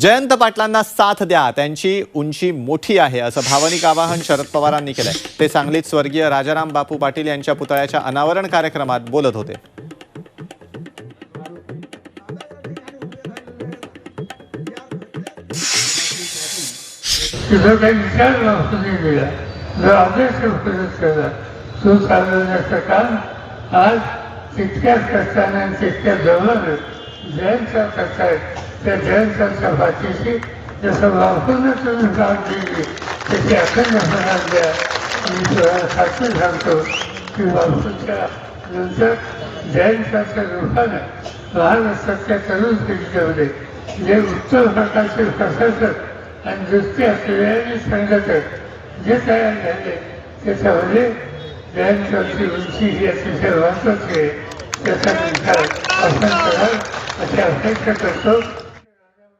जयंत पाटलांना साथ द्या. त्यांची उंची मोठी आहे असं भावनिक आवाहन शरद पवारांनी केलंय. ते सांगलीत स्वर्गीय राजाराम बापू पाटील यांच्या पुतळ्याच्या अनावरण कार्यक्रमात बोलत होते. काम आज तितक्याच कष्टाने तितक्या जवळ जयंतचा करतायत त्या जयंताच्या पाठीशी जसं बापूनं तुम्ही काम दिली त्याची अखंड मनात द्या मी तुला साक्षी सांगतो की बापूच्या नंतर जयंताच्या रूपानं महाराष्ट्राच्या तरुण पिढीमध्ये जे उत्तर प्रकारचे प्रशासक आणि दृष्टी असलेले संघटक जे तयार झाले त्याच्यामध्ये जयंताची उंची ही अतिशय महत्वाची आहे. त्याचा विचार आपण Así, al frente del